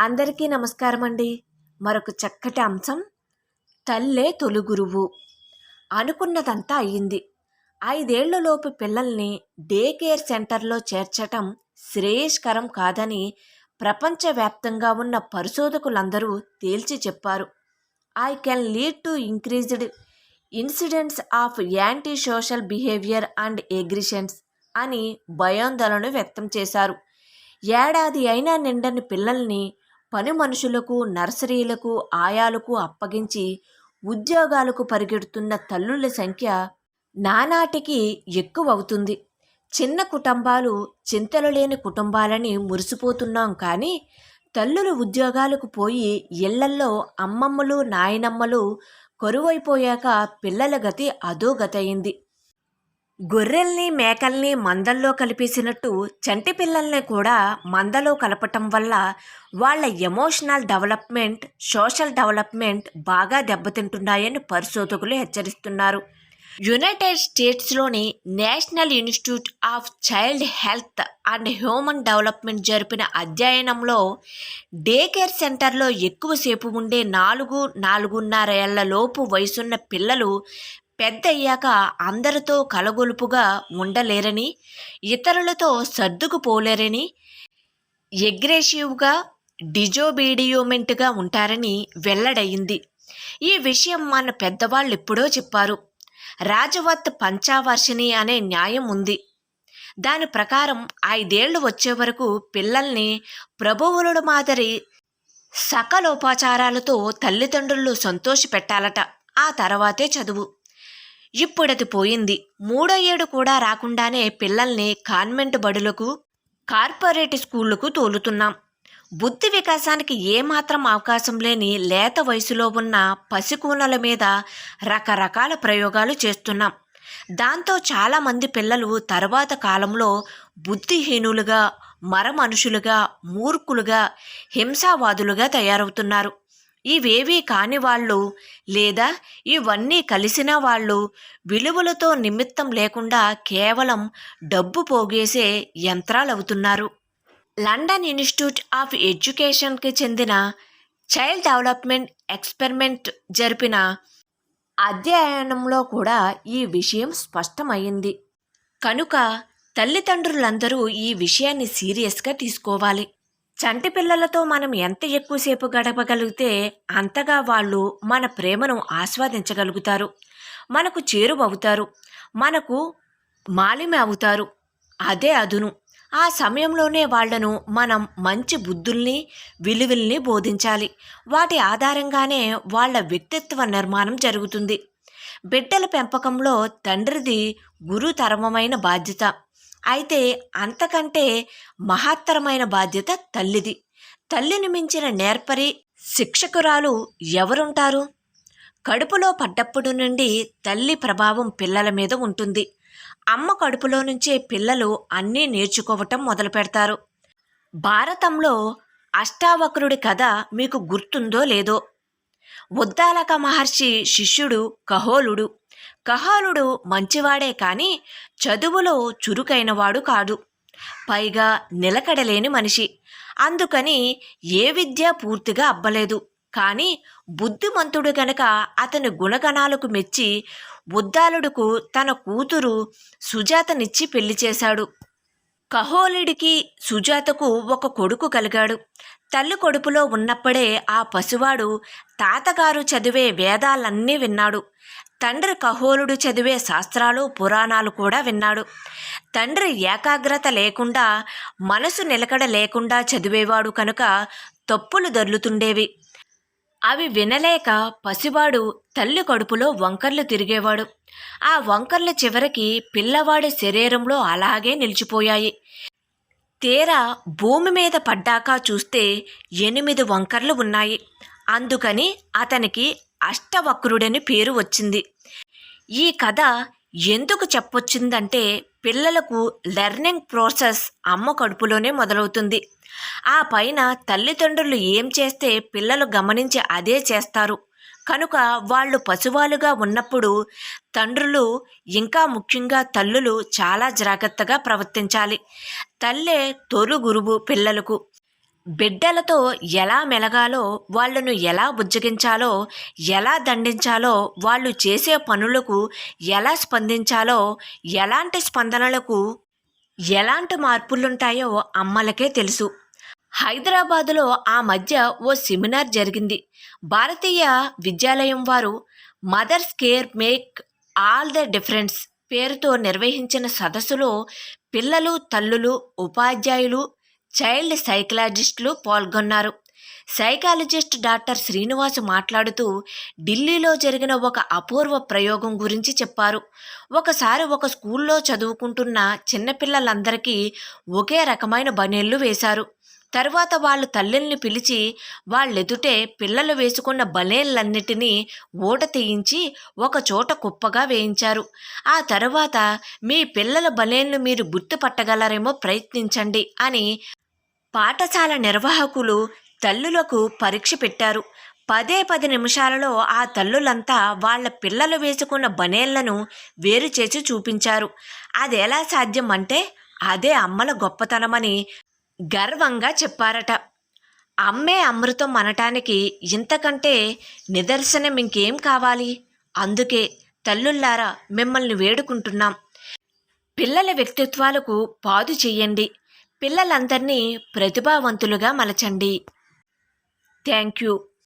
అందరికీ నమస్కారం అండి మరొక చక్కటి అంశం తల్లే తొలి గురువు అనుకున్నదంతా అయ్యింది ఐదేళ్ళలోపు పిల్లల్ని డే కేర్ సెంటర్లో చేర్చటం శ్రేయస్కరం కాదని ప్రపంచవ్యాప్తంగా ఉన్న పరిశోధకులందరూ తేల్చి చెప్పారు. I can lead to increased incidents of anti social behaviour and aggressions అని భయాందోళన వ్యక్తం చేశారు. ఏడాది అయినా నిండని పిల్లల్ని పని మనుషులకు నర్సరీలకు ఆయాలకు అప్పగించి ఉద్యోగాలకు పరిగెడుతున్న తల్లుల సంఖ్య నానాటికి ఎక్కువవుతుంది. చిన్న కుటుంబాలు చింతలు లేని కుటుంబాలని మురిసిపోతున్నాం కానీ తల్లులు ఉద్యోగాలకు పోయి ఇళ్ళల్లో అమ్మమ్మలు నాయనమ్మలు కరువైపోయాక పిల్లల గతి అదో గతయింది గొర్రెల్ని మేకల్ని మందల్లో కలిపేసినట్టు చంటి పిల్లల్ని కూడా మందలో కలపటం వల్ల వాళ్ళ ఎమోషనల్ డెవలప్మెంట్ సోషల్ డెవలప్మెంట్ బాగా దెబ్బతింటున్నాయని పరిశోధకులు హెచ్చరిస్తున్నారు. United స్టేట్స్లోని National Institute of Child Health and Human Development జరిపిన అధ్యయనంలో డే కేర్ సెంటర్లో ఎక్కువసేపు ఉండే నాలుగు నాలుగున్నర ఏళ్ళ లోపు వయసున్న పిల్లలు పెద్ద అయ్యాక అందరితో కలగొలుపుగా ఉండలేరని ఇతరులతో సర్దుకుపోలేరని ఎగ్రెసివ్గా డిజోబీడియోమెంట్గా ఉంటారని వెల్లడయింది. ఈ విషయం మన పెద్దవాళ్ళు ఎప్పుడో చెప్పారు. రాజవత్ పంచావర్షిణి అనే న్యాయం ఉంది. దాని ప్రకారం ఐదేళ్ళు వచ్చే వరకు పిల్లల్ని ప్రభువులుడు మాదిరి సకలోపచారాలతో తల్లిదండ్రులు సంతోషపెట్టాలట. ఆ తర్వాతే చదువు. ఇప్పుడది పోయింది. మూడో ఏడు కూడా రాకుండానే పిల్లల్ని కాన్వెంట్ బడులకు కార్పొరేట్ స్కూళ్ళకు తోలుతున్నాం. బుద్ధి వికాసానికి ఏమాత్రం అవకాశం లేని లేత వయసులో ఉన్న పసికూనల మీద రకరకాల ప్రయోగాలు చేస్తున్నాం. దాంతో చాలామంది పిల్లలు తర్వాత కాలంలో బుద్ధిహీనులుగా మరమనుషులుగా మూర్ఖులుగా హింసావాదులుగా తయారవుతున్నారు. ఇవేవీ కాని వాళ్ళు లేదా ఇవన్నీ కలిసిన వాళ్ళు విలువలతో నిమిత్తం లేకుండా కేవలం డబ్బు పోగేసే యంత్రాలవుతున్నారు. లండన్ ఇన్స్టిట్యూట్ ఆఫ్ ఎడ్యుకేషన్కి చెందిన చైల్డ్ డెవలప్మెంట్ ఎక్స్పెరిమెంట్ జరిపిన అధ్యయనంలో కూడా ఈ విషయం స్పష్టమైంది కనుక తల్లిదండ్రులందరూ ఈ విషయాన్ని సీరియస్గా తీసుకోవాలి. చంటి పిల్లలతో మనం ఎంత ఎక్కువసేపు గడపగలిగితే అంతగా వాళ్ళు మన ప్రేమను ఆస్వాదించగలుగుతారు. మనకు చేరువవుతారు. మనకు మాలిమి అవుతారు. అదే అదును. ఆ సమయంలోనే వాళ్ళను మనం మంచి బుద్ధుల్ని విలువల్ని బోధించాలి. వాటి ఆధారంగానే వాళ్ళ వ్యక్తిత్వ నిర్మాణం జరుగుతుంది. బిడ్డల పెంపకంలో తండ్రిది గురుతరమైన బాధ్యత. అయితే అంతకంటే మహత్తరమైన బాధ్యత తల్లిది. తల్లిని మించిన నేర్పరి శిక్షకురాలు ఎవరుంటారు? కడుపులో పడ్డప్పుడు నుండి తల్లి ప్రభావం పిల్లల మీద ఉంటుంది. అమ్మ కడుపులో నుంచే పిల్లలు అన్నీ నేర్చుకోవటం మొదలు పెడతారు. భారతంలో అష్టావక్రుడి కథ మీకు గుర్తుందో లేదో? ఉద్దాలక మహర్షి శిష్యుడు కహోలుడు కహాలుడు మంచివాడే కాని చదువులో చురుకైనవాడు కాదు. పైగా నిలకడలేని మనిషి. అందుకని ఏ విద్య పూర్తిగా అబ్బలేదు. కానీ బుద్ధిమంతుడు గనక అతని గుణగణాలకు మెచ్చి ఉద్దాలుడుకు తన కూతురు సుజాతనిచ్చి పెళ్ళి చేశాడు. కహోలుడికి సుజాతకు ఒక కొడుకు కలిగాడు. తల్లి కొడుపులో ఉన్నప్పుడే ఆ పసివాడు తాతగారు చదివే వేదాలన్నీ విన్నాడు. తండ్రి కహోలుడు చదివే శాస్త్రాలు పురాణాలు కూడా విన్నాడు. తండ్రి ఏకాగ్రత లేకుండా మనసు నిలకడ లేకుండా చదివేవాడు కనుక తప్పులు దొర్లుతుండేవి. అవి వినలేక పసివాడు తల్లి కడుపులో వంకర్లు తిరిగేవాడు. ఆ వంకర్ల చివరికి పిల్లవాడి శరీరంలో అలాగే నిలిచిపోయాయి. తీరా భూమి మీద పడ్డాక చూస్తే ఎనిమిది వంకర్లు ఉన్నాయి. అందుకని అతనికి అష్టవక్రుడని పేరు వచ్చింది. ఈ కథ ఎందుకు చెప్పొచ్చిందంటే పిల్లలకు లెర్నింగ్ ప్రాసెస్ అమ్మ కడుపులోనే మొదలవుతుంది. ఆ పైన తల్లిదండ్రులు ఏం చేస్తే పిల్లలు గమనించి అదే చేస్తారు. కనుక వాళ్ళు పశువాలుగా ఉన్నప్పుడు తండ్రులు ఇంకా ముఖ్యంగా తల్లులు చాలా జాగ్రత్తగా ప్రవర్తించాలి. తల్లే తొలు గురువు పిల్లలకు. బిడ్డలతో ఎలా మెలగాలో వాళ్ళను ఎలా బుజ్జగించాలో ఎలా దండించాలో వాళ్ళు చేసే పనులకు ఎలా స్పందించాలో ఎలాంటి స్పందనలకు ఎలాంటి మార్పులుంటాయో అమ్మలకే తెలుసు. హైదరాబాదులో ఆ మధ్య ఓ సెమినార్ జరిగింది. భారతీయ విద్యాలయం వారు mother's care make all the difference పేరుతో నిర్వహించిన సదస్సులో పిల్లలు తల్లులు ఉపాధ్యాయులు చైల్డ్ సైకలాజిస్టులు పాల్గొన్నారు. సైకాలజిస్ట్ డాక్టర్ శ్రీనివాస్ మాట్లాడుతూ ఢిల్లీలో జరిగిన ఒక అపూర్వ ప్రయోగం గురించి చెప్పారు. ఒకసారి ఒక స్కూల్లో చదువుకుంటున్న చిన్నపిల్లలందరికీ ఒకే రకమైన బనీళ్ళు వేశారు. తర్వాత వాళ్ళు తల్లుల్ని పిలిచి వాళ్ళెదుటే పిల్లలు వేసుకున్న బనేళ్ళన్నిటినీ ఊట తీయించి ఒక చోట కుప్పగా వేయించారు. ఆ తర్వాత మీ పిల్లల బలేన్లు మీరు గుర్తుపట్టగలరేమో ప్రయత్నించండి అని పాఠశాల నిర్వాహకులు తల్లులకు పరీక్ష పెట్టారు. పదే పది నిమిషాలలో ఆ తల్లులంతా వాళ్ళ పిల్లలు వేసుకున్న బనేళ్ళను వేరు చేసి చూపించారు. అది ఎలా సాధ్యం అంటే అదే అమ్మల గొప్పతనమని గర్వంగా చెప్పారట. అమ్మే అమృతం అనటానికి ఇంతకంటే నిదర్శనం ఇంకేం కావాలి? అందుకే తల్లుల్లారా మిమ్మల్ని వేడుకుంటున్నాం. పిల్లల వ్యక్తిత్వాలకు పాదు చెయ్యండి పిల్లలందరినీ ప్రతిభావంతులుగా మలచండి. Thank you.